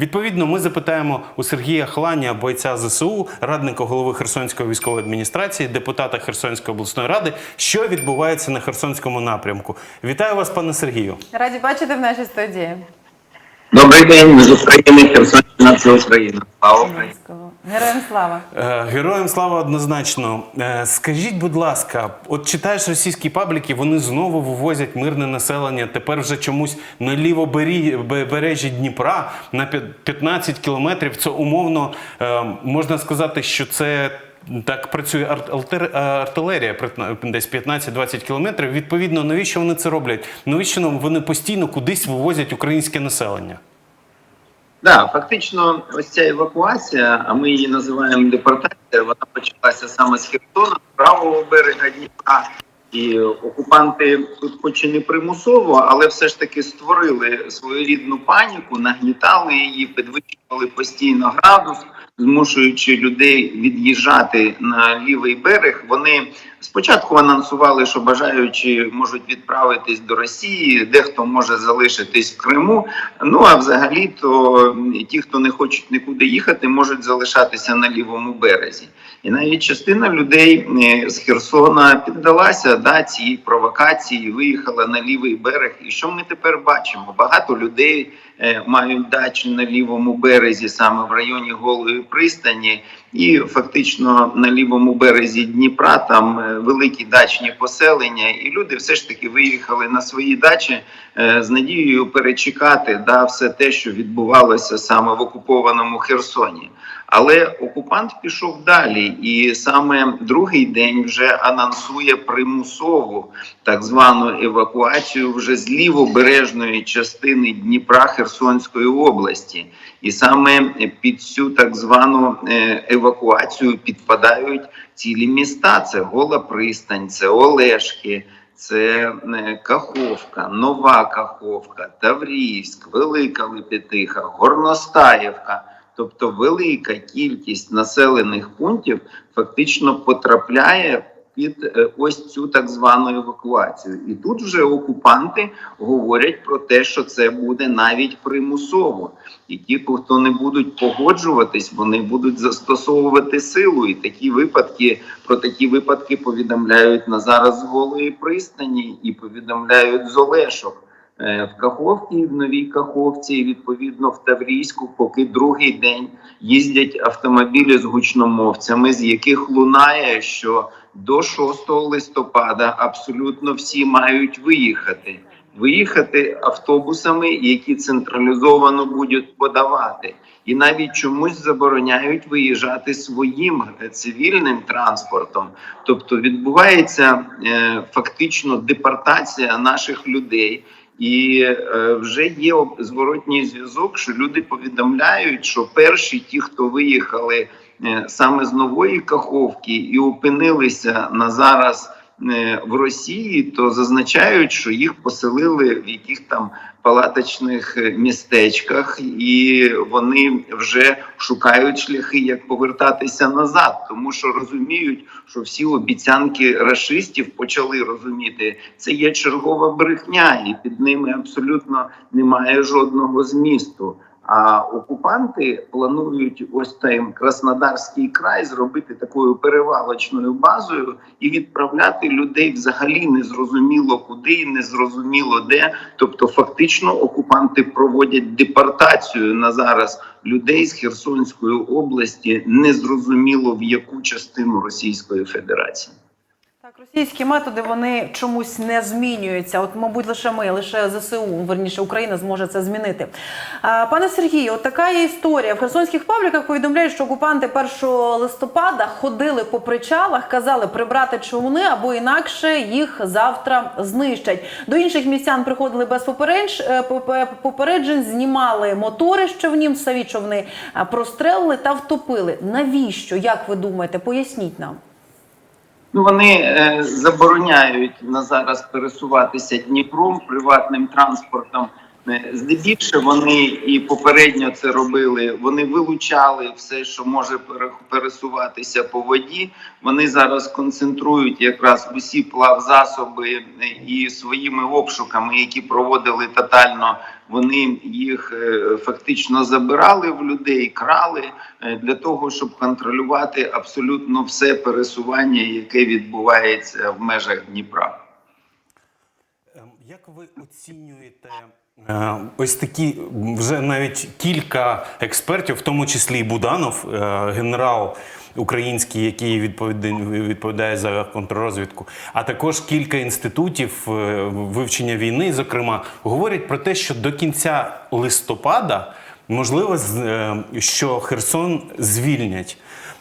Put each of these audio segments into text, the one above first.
Відповідно, ми запитаємо у Сергія Хланя, бойця ЗСУ, радника голови Херсонської військової адміністрації, депутата Херсонської обласної ради, що відбувається на Херсонському напрямку. Вітаю вас, пане Сергію. Раді бачити в нашій студії. Добрий день, ми з України, Херсонщина, це Україна. Слава Україні. Героям слава. Е, Героям слава однозначно. Е, Скажіть, будь ласка, от читаєш російські пабліки, вони знову вивозять мирне населення. Тепер вже чомусь на лівобережжі Дніпра на п'ят- 15 кілометрів. Це умовно е, можна сказати, що це. Так працює артилерія десь 15-20 кілометрів. Відповідно, навіщо вони це роблять? Навіщо вони постійно кудись вивозять українське населення? Да, фактично, ось ця евакуація, а ми її називаємо депортація, вона почалася саме з Херсона, правого берега Дніпра. І окупанти тут, хоч і не примусово, але все ж таки створили своєрідну паніку, нагнітали її, підвищували постійно градус, змушуючи людей від'їжджати на лівий берег. Вони спочатку анонсували, що бажаючі можуть відправитись до Росії, дехто може залишитись в Криму. Ну а взагалі, то ті, хто не хочуть нікуди їхати, можуть залишатися на лівому березі. І навіть частина людей з Херсона піддалася да, цій провокації, виїхала на лівий берег. І що ми тепер бачимо? Багато людей е, мають дачі на лівому березі, саме в районі Голої пристані, і фактично на лівому березі Дніпра там е, великі дачні поселення, і люди все ж таки виїхали на свої дачі е, з надією перечекати да, все те, що відбувалося саме в окупованому Херсоні. Але окупант пішов далі, і саме другий день вже анонсує примусову так звану евакуацію вже з лівобережної частини Дніпра Херсонської області. І саме під цю так звану е, евакуацію підпадають цілі міста: це Гола Пристань, це Олешки. Це е, Каховка, Нова Каховка, Таврійськ, Велика Лепетиха, Горностаєвка. Тобто велика кількість населених пунктів фактично потрапляє під е, ось цю так звану евакуацію. І тут вже окупанти говорять про те, що це буде навіть примусово. І ті, хто не будуть погоджуватись, вони будуть застосовувати силу. І такі випадки про такі випадки повідомляють на зараз голої пристані і повідомляють з Олешок. Е, В Каховці, в Новій Каховці, і відповідно в Таврійську, поки другий день їздять автомобілі з гучномовцями, з яких лунає, що до 6 листопада абсолютно всі мають виїхати. Виїхати автобусами, які централізовано будуть подавати, і навіть чомусь забороняють виїжджати своїм цивільним транспортом. Тобто відбувається е, фактично депортація наших людей. І е, вже є зворотній зв'язок, що люди повідомляють, що перші ті, хто виїхали е, саме з нової Каховки і опинилися на зараз в Росії, то зазначають, що їх поселили в яких там палаточних е, містечках, і вони вже шукають шляхи, як повертатися назад, тому що розуміють, що всі обіцянки рашистів почали розуміти, це є чергова брехня, і під ними абсолютно немає жодного змісту. А окупанти планують ось той Краснодарський край зробити такою перевалочною базою і відправляти людей взагалі незрозуміло куди, і незрозуміло де. Тобто, фактично, окупанти проводять депортацію на зараз людей з Херсонської області, незрозуміло в яку частину Російської Федерації. Так, російські методи вони чомусь не змінюються. От, мабуть, лише ми, лише ЗСУ, верніше Україна зможе це змінити. А, пане Сергію, от така є історія. В херсонських пабліках повідомляють, що окупанти 1 листопада ходили по причалах, казали прибрати човни або інакше їх завтра знищать. До інших містян приходили без попередж, е, попереджень, знімали мотори з човнів, самі човни прострелили та втопили. Навіщо? Як ви думаєте? Поясніть нам. Ну вони е, забороняють на зараз пересуватися Дніпром приватним транспортом Здебільше вони і попередньо це робили. Вони вилучали все, що може пересуватися по воді. Вони зараз концентрують якраз усі плавзасоби е, і своїми обшуками, які проводили тотально. Вони їх е, фактично забирали в людей, крали е, для того, щоб контролювати абсолютно все пересування, яке відбувається в межах Дніпра. Ем, Як ви оцінюєте е, ось такі вже навіть кілька експертів, в тому числі і Буданов, е, генерал український, який відповідає, за контррозвідку, а також кілька інститутів е, вивчення війни, зокрема, говорять про те, що до кінця листопада можливо, е, що Херсон звільнять.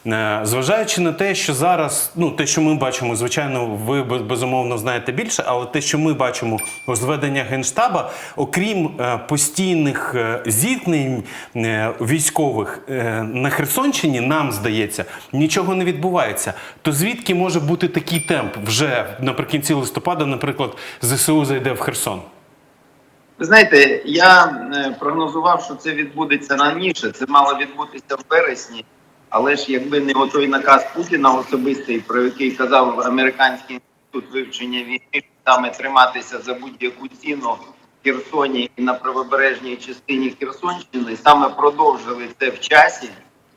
Е, Зважаючи на те, що зараз, ну те, що ми бачимо, звичайно, ви безумовно знаєте більше, але те, що ми бачимо у зведення генштаба, окрім е, постійних е, зіткнень військових на Херсонщині, нам здається, нічого не відбувається. То звідки може бути такий темп вже наприкінці листопада, наприклад, ЗСУ зайде в Херсон? Ви знаєте, я прогнозував, що це відбудеться раніше. Це мало відбутися в вересні. Але ж якби не отой наказ Путіна особистий, про який казав американський інститут вивчення війни, саме триматися за будь-яку ціну в Херсоні і на правобережній частині Херсонщини, саме продовжили це в часі.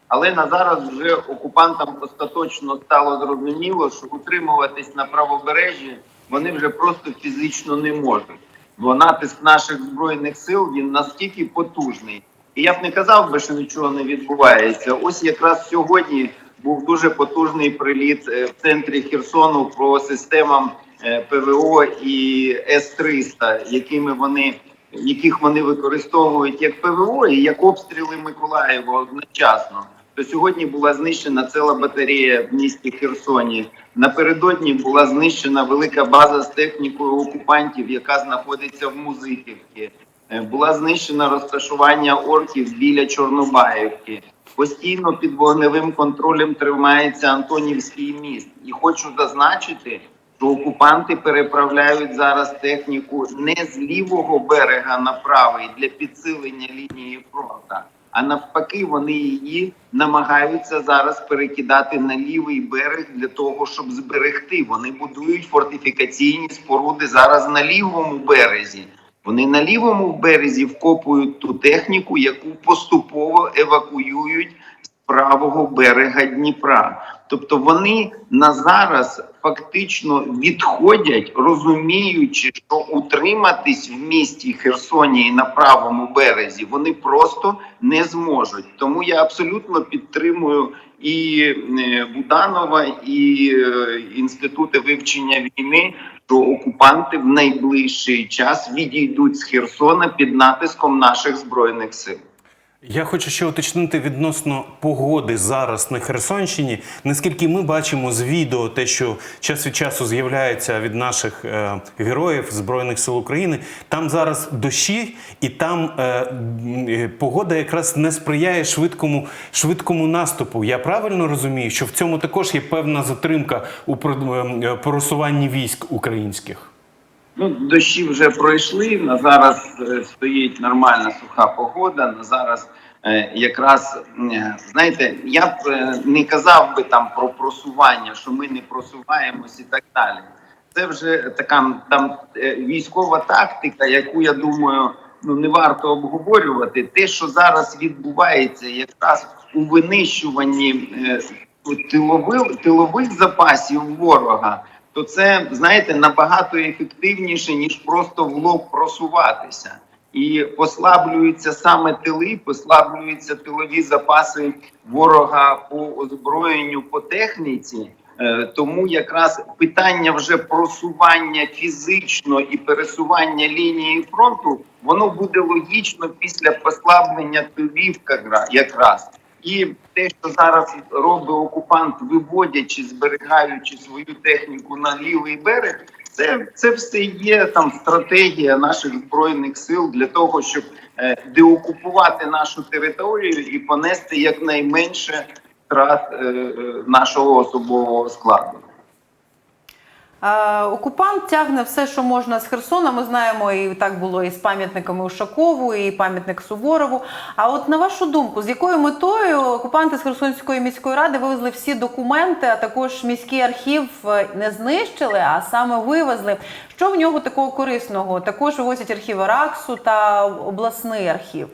Але на зараз вже окупантам остаточно стало зрозуміло, що утримуватись на правобережжі вони вже просто фізично не можуть. Бо натиск наших збройних сил він настільки потужний. І я б не казав би, що нічого не відбувається. Ось якраз сьогодні був дуже потужний приліт е, в центрі Херсону по системам е, ПВО і С-300, якими вони яких вони використовують як ПВО і як обстріли Миколаєва одночасно. То сьогодні була знищена ціла батарея в місті Херсоні. Напередодні була знищена велика база з технікою окупантів, яка знаходиться в Музиківці. Е, Була знищена розташування орків біля Чорнобаївки. Постійно під вогневим контролем тримається Антонівський міст. І хочу зазначити, що окупанти переправляють зараз техніку не з лівого берега на правий для підсилення лінії фронту, а навпаки, вони її намагаються зараз перекидати на лівий берег для того, щоб зберегти. Вони будують фортифікаційні споруди зараз на лівому березі. Вони на лівому березі вкопують ту техніку, яку поступово евакуюють правого берега Дніпра. Тобто вони на зараз фактично відходять, розуміючи, що утриматись в місті Херсоні і на правому березі вони просто не зможуть. Тому я абсолютно підтримую і е, Буданова, і е, інститути вивчення війни, що окупанти в найближчий час відійдуть з Херсона під натиском наших збройних сил. Я хочу ще уточнити відносно погоди зараз на Херсонщині. Наскільки ми бачимо з відео, те, що час від часу з'являється від наших е, героїв Збройних сил України, там зараз дощі, і там е, е, погода якраз не сприяє швидкому, швидкому наступу. Я правильно розумію, що в цьому також є певна затримка у е, просуванні військ українських. Ну, дощі вже пройшли. На зараз е, стоїть нормальна суха погода. На зараз е, якраз знаєте, я б е, не казав би там про просування, що ми не просуваємось і так далі. Це вже така там військова тактика, яку я думаю, ну не варто обговорювати. Те, що зараз відбувається, якраз у винищуванні тилових, тилових запасів ворога то це знаєте набагато ефективніше ніж просто в лоб просуватися. І послаблюються саме тили, послаблюються тилові запаси ворога по озброєнню по техніці. Е, Тому якраз питання вже просування фізично і пересування лінії фронту воно буде логічно після послаблення тилів якраз. І те, що зараз робить окупант, виводячи, зберігаючи свою техніку на лівий берег, це, це все є там стратегія наших збройних сил для того, щоб е, деокупувати нашу територію і понести якнайменше втрат е, е, нашого особового складу. Окупант тягне все, що можна з Херсона. Ми знаємо, і так було і з пам'ятниками Ушакову, і пам'ятник Суворову. А от на вашу думку, з якою метою окупанти з Херсонської міської ради вивезли всі документи, а також міський архів е, не знищили, а саме вивезли? Що в нього такого корисного? Також вивозять архів Араксу та обласний архів.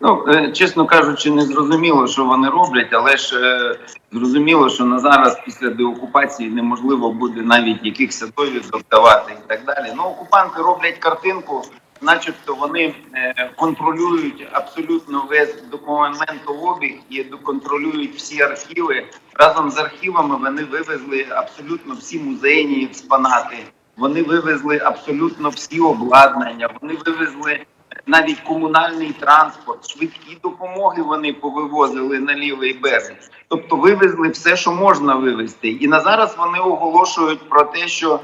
Ну, е, чесно кажучи, не зрозуміло, що вони роблять, але ж е, зрозуміло, що на зараз після деокупації неможливо буде навіть якихось довідок давати і так далі. Ну, окупанти роблять картинку, начебто вони е, контролюють абсолютно весь документообіг і контролюють всі архіви. Разом з архівами вони вивезли абсолютно всі музейні експонати. Вони вивезли абсолютно всі обладнання. Вони вивезли навіть комунальний транспорт, швидкі допомоги вони повивозили на лівий берег. Тобто вивезли все, що можна вивезти. І на зараз вони оголошують про те, що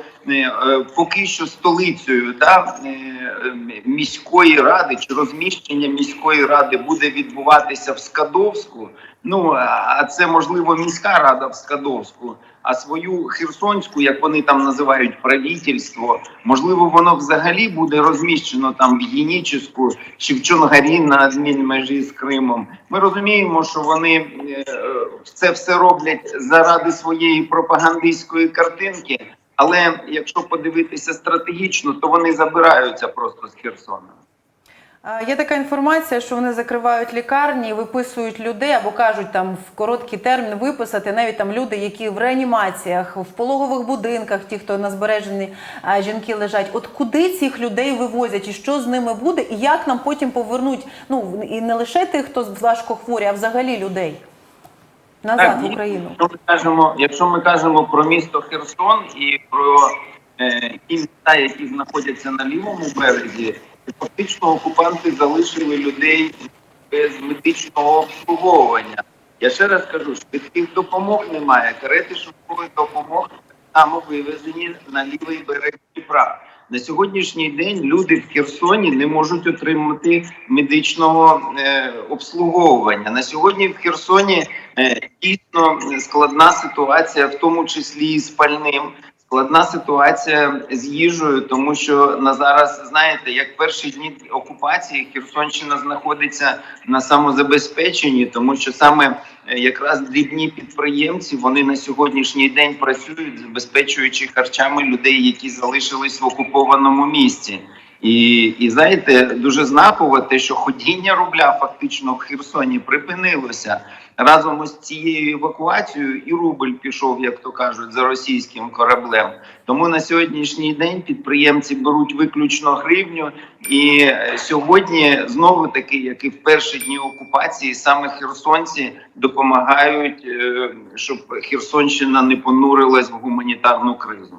поки що столицею да, е, е, міської ради чи розміщення міської ради буде відбуватися в Скадовську. Ну а це можливо міська рада в Скадовську. А свою Херсонську, як вони там називають правительство, можливо, воно взагалі буде розміщено там в Єніческу чи в Чонгарі на адмінмежі з Кримом. Ми розуміємо, що вони е, е, це все роблять заради своєї пропагандистської картинки. Але якщо подивитися стратегічно, то вони забираються просто з Херсона. Є така інформація, що вони закривають лікарні, виписують людей або кажуть там в короткий термін виписати навіть там люди, які в реанімаціях, в пологових будинках, ті, хто на збереженні е, жінки лежать. От куди цих людей вивозять і що з ними буде, і як нам потім повернуть? Ну і не лише тих, хто важко хворі, а взагалі людей назад в Україну. Якщо ми кажемо, якщо ми кажемо про місто Херсон і про е, ті міста, які знаходяться на лівому березі, то фактично окупанти залишили людей без медичного обслуговування. Я ще раз кажу, швидких допомог немає. Карети швидкої допомоги саме вивезені на лівий берег Дніпра. На сьогоднішній день люди в Херсоні не можуть отримати медичного е, обслуговування. На сьогодні в Херсоні дійсно складна ситуація, в тому числі і з пальним. Складна ситуація з їжею, тому що на зараз знаєте, як перші дні окупації Херсонщина знаходиться на самозабезпеченні, тому що саме е, якраз дрібні підприємці вони на сьогоднішній день працюють, забезпечуючи харчами людей, які залишились в окупованому місті. І, і знаєте, дуже знаково те, що ходіння рубля фактично в Херсоні припинилося разом із цією евакуацією, і рубль пішов, як то кажуть, за російським кораблем. Тому на сьогоднішній день підприємці беруть виключно гривню, і е, сьогодні знову таки, як і в перші дні окупації, саме херсонці допомагають, е, щоб Херсонщина не понурилась в гуманітарну кризу.